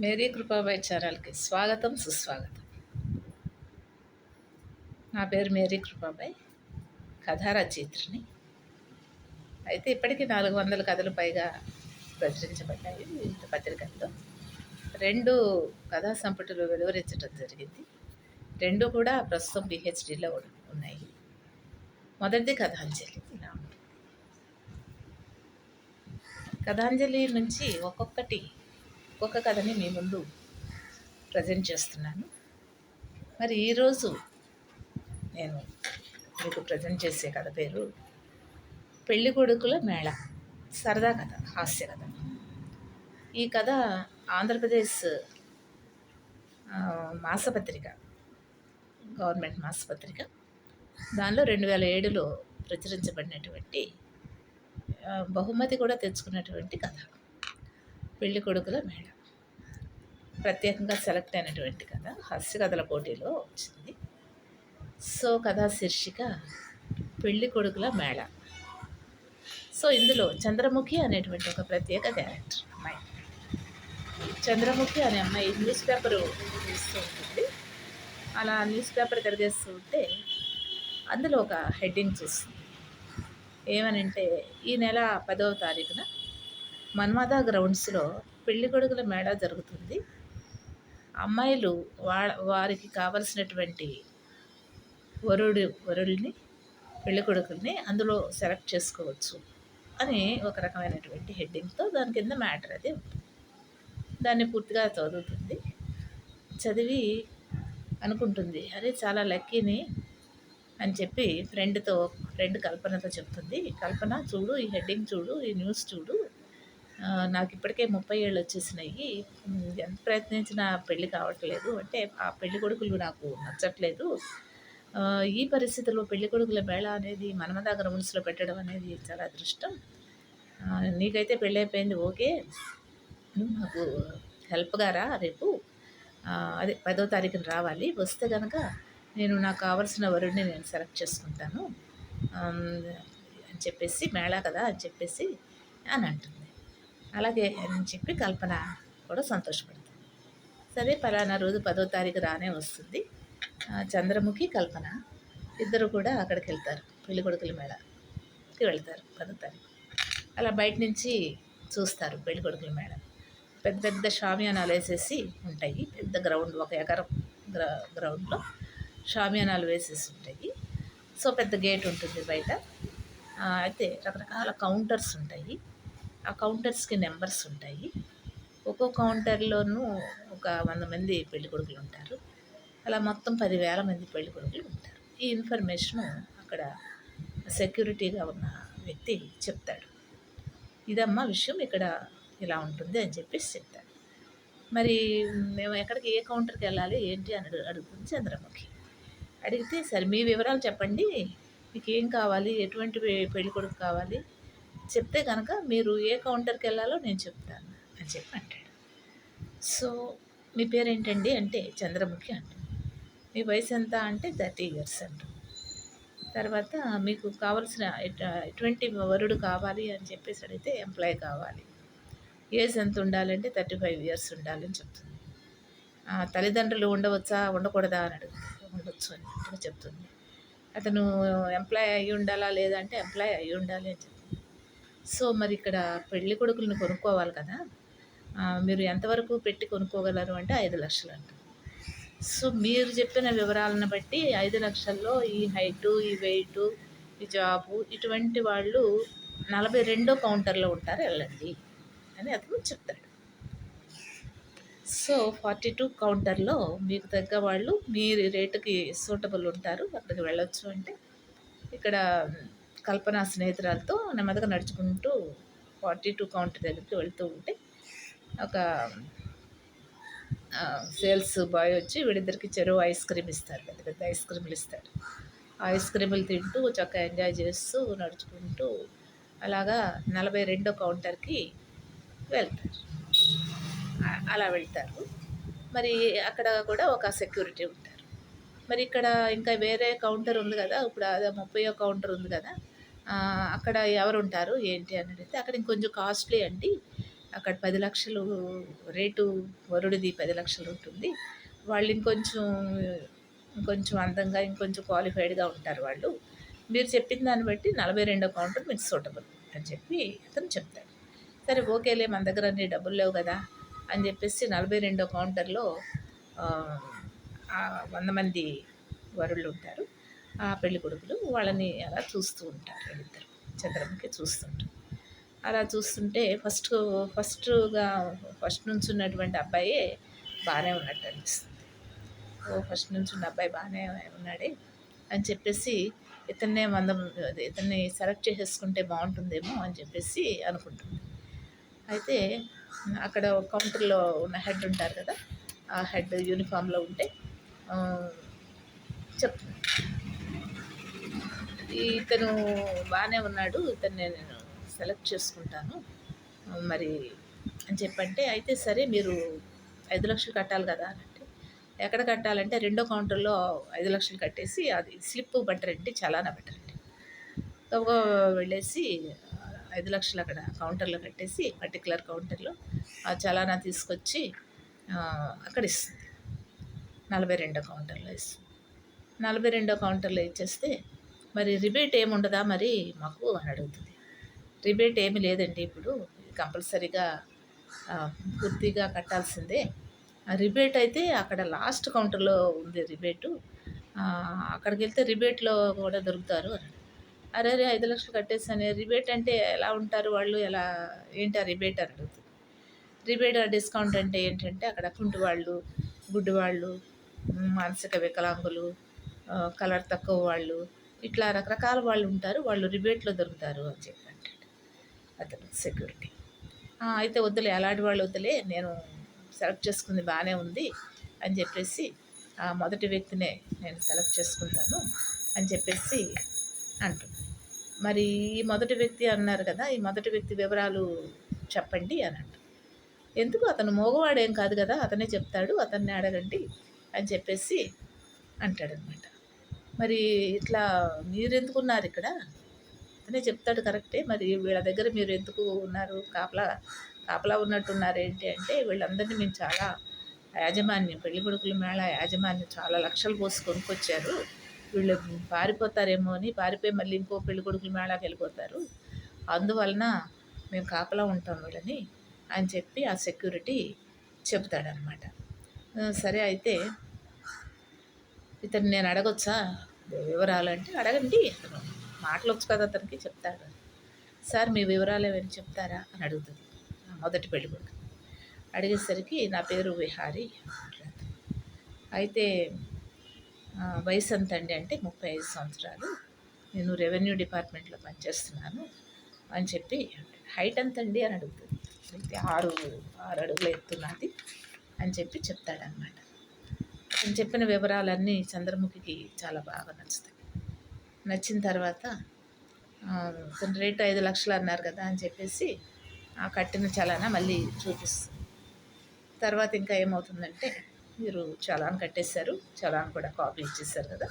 Mary Kripabai ఛానల్కి స్వాగతం సుస్వాగతం. నా పేరు మేరీ కృపాబాయ్ కథారచయిత్రిని. అయితే ఇప్పటికీ నాలుగు వందల కథలు పైగా ప్రచురించబడ్డాయి వివిధ పత్రికల్లో. రెండు కథా సంపుటలు వెలువరించడం జరిగింది. రెండు కూడా ప్రస్తుతం పిహెచ్డిలో ఉన్నాయి. మొదటిది కథాంజలి. ఇలా ఉంటుంది కథాంజలి నుంచి ఒక్కొక్కటి ఒక్కొక్క కథని మీ ముందు ప్రజెంట్ చేస్తున్నాను. మరి ఈరోజు నేను మీకు ప్రజెంట్ చేసే కథ పేరు పెళ్ళి కొడుకుల మేళ. సరదా కథ హాస్య కథ. ఈ కథ ఆంధ్రప్రదేశ్ మాసపత్రిక గవర్నమెంట్ మాసపత్రిక. దానిలో రెండు వేల ఏడులో ప్రచురించబడినటువంటి బహుమతి కూడా తెచ్చుకున్నటువంటి కథ. పెళ్ళి కొడుకుల మేళ ప్రత్యేకంగా సెలెక్ట్ అయినటువంటి కథ హాస్య కథల పోటీలో వచ్చింది. సో కథా శీర్షిక పెళ్ళి కొడుకుల మేళ. సో ఇందులో చంద్రముఖి అనేటువంటి ఒక ప్రత్యేక క్యారెక్టర్ అమ్మాయి. చంద్రముఖి అనే అమ్మాయి న్యూస్ పేపరు తీస్తూ ఉంటుంది. అలా న్యూస్ పేపర్ తిరిగేస్తూ ఉంటే అందులో ఒక హెడ్డింగ్ చూస్తుంది. ఏమనంటే ఈ నెల పదవ తారీఖున మన్మద గ్రౌండ్స్లో పెళ్ళి కొడుకుల జరుగుతుంది. అమ్మాయిలు వా వారికి కావలసినటువంటి వరుడు వరుడిని పెళ్ళి కొడుకుల్ని అందులో సెలెక్ట్ చేసుకోవచ్చు అని ఒక రకమైనటువంటి హెడ్డింగ్తో దాని కింద మ్యాటర్ అది దాన్ని పూర్తిగా చదువుతుంది. చదివి అనుకుంటుంది అరే చాలా లక్కీని అని చెప్పి ఫ్రెండ్తో ఫ్రెండ్ కల్పనతో చెప్తుంది. కల్పన చూడు ఈ హెడ్డింగ్ చూడు ఈ న్యూస్ చూడు నాకు ఇప్పటికే ముప్పై ఏళ్ళు వచ్చేసినాయి. ఎంత ప్రయత్నించినా పెళ్ళి కావట్లేదు. అంటే ఆ పెళ్ళి కొడుకులు నాకు నచ్చట్లేదు. ఈ పరిస్థితుల్లో పెళ్ళి కొడుకుల మేళ అనేది మనమదాగర మనసులో పెట్టడం అనేది చాలా అదృష్టం. నీకైతే పెళ్ళి అయిపోయింది ఓకే. నాకు హెల్ప్గా రా రేపు? అదే పదో తారీఖున రావాలి. వస్తే కనుక నేను నాకు కావలసిన వరుడిని నేను సెలెక్ట్ చేసుకుంటాను. అని చెప్పేసి మేళా కదా అని చెప్పేసి అని అంటుంది. అలాగే అని చెప్పి కల్పన కూడా సంతోషపడుతుంది సరే పలానా రోజు పదో తారీఖు రానే వస్తుంది. చంద్రముఖి కల్పన ఇద్దరు కూడా అక్కడికి వెళ్తారు. పెళ్ళి కొడుకుల మేళకి వెళ్తారు పదో తారీఖు. అలా బయట నుంచి చూస్తారు పెళ్ళి కొడుకుల మేళ. పెద్ద పెద్ద షామియానాలు వేసేసి ఉంటాయి. పెద్ద గ్రౌండ్ ఒక ఎకరం గ్ర గ్రౌండ్లో షామియానాలు వేసేసి ఉంటాయి. సో పెద్ద గేట్ ఉంటుంది బయట. అయితే రకరకాల కౌంటర్స్ ఉంటాయి. ఆ కౌంటర్స్కి నెంబర్స్ ఉంటాయి. ఒక్కో కౌంటర్లోనూ ఒక వంద మంది పెళ్ళి కొడుకులు ఉంటారు. అలా మొత్తం పదివేల మంది పెళ్ళి కొడుకులు ఉంటారు. ఈ ఇన్ఫర్మేషను అక్కడ సెక్యూరిటీగా ఉన్న వ్యక్తి చెప్తాడు. ఇదమ్మా విషయం ఇక్కడ ఇలా ఉంటుంది అని చెప్పేసి చెప్తాడు. మరి మేము ఎక్కడికి ఏ కౌంటర్కి వెళ్ళాలి ఏంటి అని అడుగుతుంది చంద్రముఖి. అడిగితే సరే మీ వివరాలు చెప్పండి. మీకు ఏం కావాలి ఎటువంటి పెళ్ళి కొడుకు కావాలి చెప్తే కనుక మీరు ఏ కౌంటర్కి వెళ్ళాలో నేను చెప్తాను అని చెప్పి అంటాడు. సో మీ పేరేంటండి? అంటే చంద్రముఖి అంట. మీ వయసు ఎంత అంటే థర్టీ ఇయర్స్ అంట. తర్వాత మీకు కావలసిన ఎటువంటి వరుడు కావాలి అని చెప్పేసి అడిగితే ఎంప్లాయ్ కావాలి. ఏజ్ ఎంత ఉండాలంటే థర్టీ ఫైవ్ ఇయర్స్ ఉండాలని చెప్తుంది. తల్లిదండ్రులు ఉండవచ్చా? ఉండకూడదా అని అడుగుతుంది. ఉండొచ్చు అని చెప్తుంది. అతను ఎంప్లాయ్ అయ్యి ఉండాలా లేదంటే ఎంప్లాయ్ అయ్యి ఉండాలి అని చెప్తుంది. సో మరి ఇక్కడ పెళ్ళి కొడుకులను కొనుక్కోవాలి కదా మీరు ఎంతవరకు పెట్టి కొనుక్కోగలరు అంటే ఐదు లక్షలు అంట. సో మీరు చెప్పిన వివరాలను బట్టి ఐదు లక్షల్లో ఈ హైటు ఈ వెయిటు ఈ జాబు ఇటువంటి వాళ్ళు నలభై రెండో కౌంటర్లో ఉంటారు వెళ్ళండి అని అతను చెప్తాడు. సో ఫార్టీ టూ కౌంటర్లో మీకు తగ్గ వాళ్ళు మీ రేటుకి సూటబుల్ ఉంటారు అక్కడికి వెళ్ళొచ్చు అంటే. ఇక్కడ కల్పన స్నేహితురాలతో నెమ్మదిగా నడుచుకుంటూ ఫార్టీ టూ కౌంటర్ దగ్గరికి వెళ్తూ ఉంటే ఒక సేల్స్ బాయ్ వచ్చి వీడిద్దరికి చెరువు ఐస్ క్రీమ్ ఇస్తారు పెద్ద పెద్ద ఐస్ క్రీములు ఇస్తారు. ఐస్ క్రీములు తింటూ చక్కగా ఎంజాయ్ చేస్తూ నడుచుకుంటూ అలాగా నలభై రెండో కౌంటర్కి వెళ్తారు. అలా వెళ్తారు. మరి అక్కడ కూడా ఒక సెక్యూరిటీ ఉంటారు. మరి ఇక్కడ ఇంకా వేరే కౌంటర్ ఉంది కదా ఇప్పుడు అదే ముప్పై కౌంటర్ ఉంది కదా అక్కడ ఎవరు ఉంటారు ఏంటి అని అడిగితే అక్కడ ఇంకొంచెం కాస్ట్లీ అండి. అక్కడ పది లక్షలు రేటు వరుడిది పది లక్షలు ఉంటుంది వాళ్ళు ఇంకొంచెం ఇంకొంచెం అందంగా ఇంకొంచెం క్వాలిఫైడ్గా ఉంటారు వాళ్ళు. మీరు చెప్పిన దాన్ని బట్టి నలభై రెండో కౌంటర్ మీకు సూటబుల్ అని చెప్పి అతను చెప్తాడు. సరే ఓకేలే మన దగ్గర అన్ని డబ్బులు లేవు కదా అని చెప్పేసి నలభై రెండో కౌంటర్లో వంద మంది వరుళ్ళు ఉంటారు. ఆ పెళ్ళి కొడుకులు వాళ్ళని అలా చూస్తూ ఉంటారు వీళ్ళిద్దరు చంద్రముఖి చూస్తుంటారు అలా చూస్తుంటే ఫస్ట్ ఫస్ట్గా ఫస్ట్ నుంచి ఉన్నటువంటి అబ్బాయే బాగానే ఉన్నట్టు అనిపిస్తుంది. ఓ ఫస్ట్ నుంచి ఉన్న అబ్బాయి బాగానే ఉన్నాడే అని చెప్పేసి ఇతన్నే మందం ఇతన్ని సెలెక్ట్ చేసేసుకుంటే బాగుంటుందేమో అని చెప్పేసి అనుకుంటుంది. అయితే అక్కడ కౌంటర్లో ఉన్న హెడ్ ఉంటారు కదా ఆ హెడ్ యూనిఫామ్లో ఉంటే చెప్తుంది. ఇతను బాగానే ఉన్నాడు. ఇతన్ని నేను సెలెక్ట్ చేసుకుంటాను. మరి అని చెప్పంటే అయితే సరే మీరు ఐదు లక్షలు కట్టాలి కదా అని అంటే ఎక్కడ కట్టాలంటే రెండో కౌంటర్లో ఐదు లక్షలు కట్టేసి అది స్లిప్ బట్టరండి చలానా బట్టరండి గబగబా వెళ్ళేసి ఐదు లక్షలు అక్కడ కౌంటర్లో కట్టేసి పర్టికులర్ కౌంటర్లో ఆ చలానా తీసుకొచ్చి అక్కడ ఇస్తుంది. నలభై రెండో కౌంటర్లో ఇస్తుంది. నలభై రెండో కౌంటర్లో ఇచ్చేస్తే మరి రిబేట్ ఏమి ఉండదా మరి? మాకు అని అడుగుతుంది. రిబేట్ ఏమి లేదండి ఇప్పుడు. కంపల్సరీగా పూర్తిగా కట్టాల్సిందే. రిబేట్ అయితే అక్కడ లాస్ట్ కౌంటర్లో ఉంది రిబేటు. అక్కడికి వెళ్తే రిబేట్లో కూడా దొరుకుతారు అరే అరే ఐదు లక్షలు కట్టేసాను రిబేట్ అంటే ఎలా ఉంటారు వాళ్ళు? ఎలా ఏంటి ఆ రిబేట్ అని అడుగుతుంది. రిబేట్ ఆ డిస్కౌంట్ అంటే ఏంటంటే అక్కడ కుంటి వాళ్ళు గుడ్డి వాళ్ళు మానసిక వికలాంగులు కలర్ తక్కువ వాళ్ళు ఇట్లా రకరకాల వాళ్ళు ఉంటారు వాళ్ళు రిబేట్లో దొరుకుతారు అని చెప్పి అంటాడు అతను సెక్యూరిటీ అయితే వద్దులే అలాంటి వాళ్ళు వద్దులే నేను సెలెక్ట్ చేసుకుంది బాగానే ఉంది అని చెప్పేసి ఆ మొదటి వ్యక్తినే నేను సెలెక్ట్ చేసుకుంటాను అని చెప్పేసి అంటుంది. మరి ఈ మొదటి వ్యక్తి అన్నారు కదా ఈ మొదటి వ్యక్తి వివరాలు చెప్పండి అని అంటుంది. ఎందుకు? అతను మోగవాడేం కాదు కదా అతనే చెప్తాడు అతన్ని అడగండి అని చెప్పేసి అంటాడనమాట. మరి ఇట్లా మీరు ఎందుకు ఉన్నారు ఇక్కడ? అనే చెప్తాడు కరెక్టే. మరి వీళ్ళ దగ్గర మీరు ఎందుకు ఉన్నారు? కాపలా కాపలా ఉన్నట్టున్నారు ఏంటి అంటే వీళ్ళందరినీ మేము చాలా యాజమాన్యం పెళ్ళి కొడుకుల మేళ యాజమాన్యం చాలా లక్షలు పోసి కొనుక్కొచ్చారు. వీళ్ళు పారిపోతారేమో అని పారిపోయి మళ్ళీ ఇంకో పెళ్ళి కొడుకుల మేళాకి వెళ్ళిపోతారు. అందువలన మేము కాపలా ఉంటాం వీళ్ళని అని చెప్పి ఆ సెక్యూరిటీ చెప్తాడనమాట సరే అయితే ఇతను నేను అడగొచ్చా? వివరాలు అంటే అడగండి. అతను మాటలు వచ్చు కదా అతనికి చెప్తాడు. సార్ మీ వివరాలు ఏమైనా చెప్తారా? అని అడుగుతుంది. మొదటి పెళ్ళి కొడుకు. అడిగేసరికి నా పేరు విహారి. అయితే వయసు ఎంత అండి అంటే ముప్పై ఐదు సంవత్సరాలు. నేను రెవెన్యూ డిపార్ట్మెంట్లో పనిచేస్తున్నాను అని చెప్పి హైట్ ఎంత అండి అని అడుగుతుంది. అయితే ఆరు ఆరు అడుగులు ఎత్తున్నది అని చెప్పి చెప్తాడనమాట నేను చెప్పిన వివరాలన్నీ చంద్రముఖికి చాలా బాగా నచ్చుతాయి. నచ్చిన తర్వాత తన రేటు ఐదు లక్షలు అన్నారు కదా అని చెప్పేసి ఆ కట్టిన చలానా మళ్ళీ చూపిస్తుంది. తర్వాత ఇంకా ఏమవుతుందంటే మీరు చలాన్ కట్టేశారు చలాన్ కూడా కాపీ ఇచ్చేసారు కదా.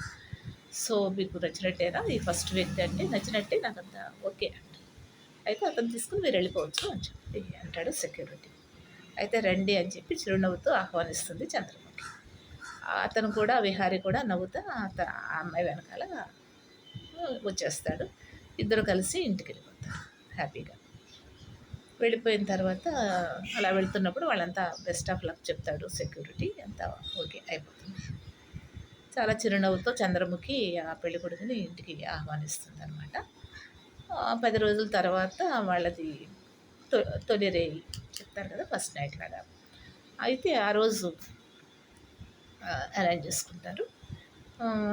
సో మీకు నచ్చినట్టేనా? ఈ ఫస్ట్ వ్యక్తి అంటే నచ్చినట్టే నాకు అంత ఓకే అంట. అయితే అతను తీసుకుని మీరు వెళ్ళిపోవచ్చు అని చెప్పి అంటాడు సెక్యూరిటీ. అయితే రండి అని చెప్పి చిరునవ్వుతో ఆహ్వానిస్తుంది చంద్రబాబు అతను కూడా విహారి కూడా నవ్వుతా అత- ఆ అమ్మాయి వెనకాల వచ్చేస్తాడు. ఇద్దరు కలిసి ఇంటికి వెళ్ళిపోతారు. హ్యాపీగా. వెళ్ళిపోయిన తర్వాత అలా వెళ్తున్నప్పుడు వాళ్ళంతా బెస్ట్ ఆఫ్ లక్ చెప్తాడు. సెక్యూరిటీ అంతా ఓకే అయిపోతుంది. చాలా చిరునవ్వుతో చంద్రముఖి ఆ పెళ్ళి కొడుకుని ఇంటికి ఆహ్వానిస్తుంది అనమాట పది రోజుల తర్వాత వాళ్ళది తొ తొలి రేయి చెప్తారు కదా ఫస్ట్ నైట్ లాగా అయితే ఆ రోజు అరేంజ్ చేసుకుంటారు.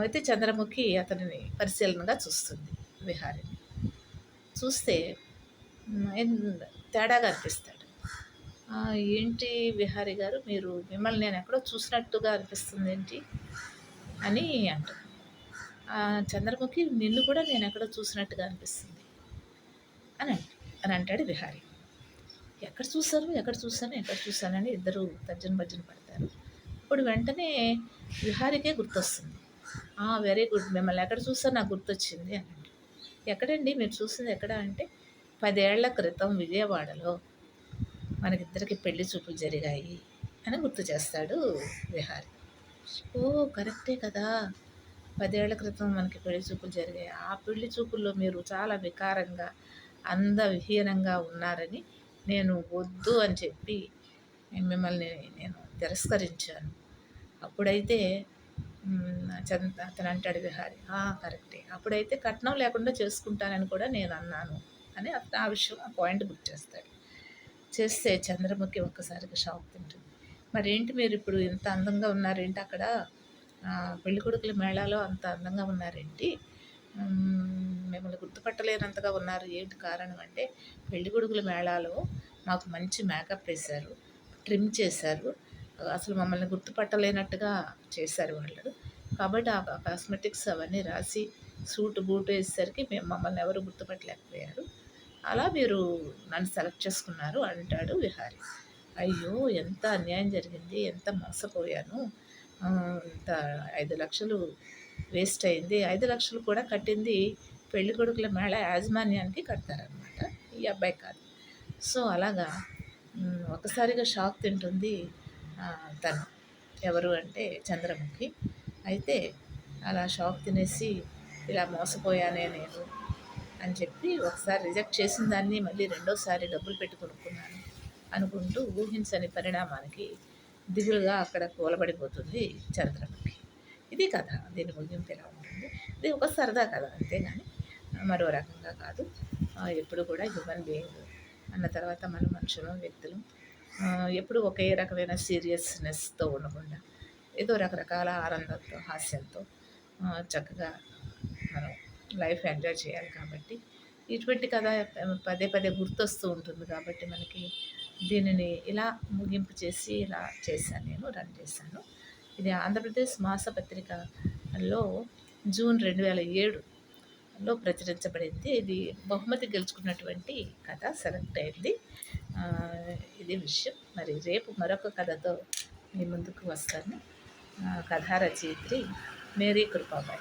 అయితే చంద్రముఖి అతనిని పరిశీలనగా చూస్తుంది విహారిని చూస్తే తేడాగా అనిపిస్తాడు. ఏంటి విహారి గారు మీరు మిమ్మల్ని నేను ఎక్కడో చూసినట్టుగా అనిపిస్తుంది ఏంటి అని అంటారు చంద్రముఖి నిన్ను కూడా నేను ఎక్కడో చూసినట్టుగా అనిపిస్తుంది అని అంట అని అంటాడు విహారి. ఎక్కడ చూశాను ఎక్కడ చూశాను ఎక్కడ చూశానని ఇద్దరు తర్జన భర్జన పడతారు. ఇప్పుడు వెంటనే విహారికే గుర్తొస్తుంది. Very good. మిమ్మల్ని ఎక్కడ చూస్తే నాకు గుర్తొచ్చింది అనండి ఎక్కడండి? మీరు చూసింది ఎక్కడ? అంటే పదేళ్ళ క్రితం విజయవాడలో మనకిద్దరికి పెళ్ళి చూపులు జరిగాయి అని గుర్తు చేస్తాడు విహారి. ఓ కరెక్టే కదా. పదేళ్ళ క్రితం మనకి పెళ్ళి చూపులు జరిగాయి. ఆ పెళ్ళి చూపుల్లో మీరు చాలా వికారంగా అందవిహీనంగా ఉన్నారని నేను వద్దు అని చెప్పి మిమ్మల్ని నేను తిరస్కరించాను అప్పుడైతే చంద అతను అంటాడు విహారి కరెక్టే. అప్పుడైతే కట్నం లేకుండా చేసుకుంటానని కూడా నేను అన్నాను అని ఆ విషయం ఆ పాయింట్ గుర్తు చేస్తాడు. చేస్తే చంద్రముఖి ఒక్కసారిగా షాక్ తింటుంది. మరేంటి మీరు ఇప్పుడు ఇంత అందంగా ఉన్నారేంటి అక్కడ? పెళ్ళి కొడుకుల మేళాలో అంత అందంగా ఉన్నారేంటి? మిమ్మల్ని గుర్తుపట్టలేనంతగా ఉన్నారు. ఏంటి కారణం? అంటే పెళ్ళి కొడుకుల మేళాలో మాకు మంచి మేకప్ వేశారు ట్రిమ్ చేశారు. అసలు మమ్మల్ని గుర్తుపట్టలేనట్టుగా చేశారు వాళ్ళు. కాబట్టి ఆ కాస్మెటిక్స్ అవన్నీ రాసి సూట్ బూట్ వేసేసరికి మేము మమ్మల్ని ఎవరు గుర్తుపట్టలేకపోయారు. అలా మీరు నన్ను సెలెక్ట్ చేసుకున్నారు అంటాడు విహారి. అయ్యో ఎంత అన్యాయం జరిగింది ఎంత మోసపోయాను. ఇంత ఐదు లక్షలు వేస్ట్ అయింది. ఐదు లక్షలు కూడా కట్టింది పెళ్ళి కొడుకుల మేళ యాజమాన్యానికి కడతారనమాట ఈ అబ్బాయి కాదు. సో అలాగా ఒకసారిగా షాక్ తింటుంది. తను. ఎవరు అంటే చంద్రముఖి. అయితే అలా షాక్ తినేసి ఇలా మోసపోయానే నేను అని చెప్పి ఒకసారి రిజెక్ట్ చేసిన దాన్ని మళ్ళీ రెండోసారి డబ్బులు పెట్టి కొనుక్కున్నాను అనుకుంటూ ఊహించని పరిణామానికి దిగులుగా అక్కడ కూలబడిపోతుంది చంద్రముఖి. ఇది కథ. దీని ముగింపు ఎలా ఉంటుంది? ఇది ఒక సరదా కథ అంతేగాని మరో రకంగా కాదు. ఎప్పుడు కూడా హ్యూమన్ బీయింగ్ అన్న తర్వాత మన మనుషులు వ్యక్తులు ఎప్పుడు ఒకే రకమైన సీరియస్నెస్తో ఉండకుండా ఏదో రకరకాల ఆనందంతో హాస్యంతో చక్కగా మనం లైఫ్ ఎంజాయ్ చేయాలి కాబట్టి ఇటువంటి కథ పదే పదే గుర్తొస్తూ ఉంటుంది కాబట్టి మనకి దీనిని ఇలా ముగింపు చేసి ఇలా చేశాను నేను రన్ చేశాను. ఇది ఆంధ్రప్రదేశ్ మాసపత్రికలో జూన్ రెండు వేల ఏడులో ప్రచురించబడింది. ఇది బహుమతి గెలుచుకున్నటువంటి కథ సెలెక్ట్ అయింది. ఇది విషయం. మరి రేపు మరొక కథతో మీ ముందుకు వస్తాను. కథా రచయిత్రి మేరీ కృపాబాయి.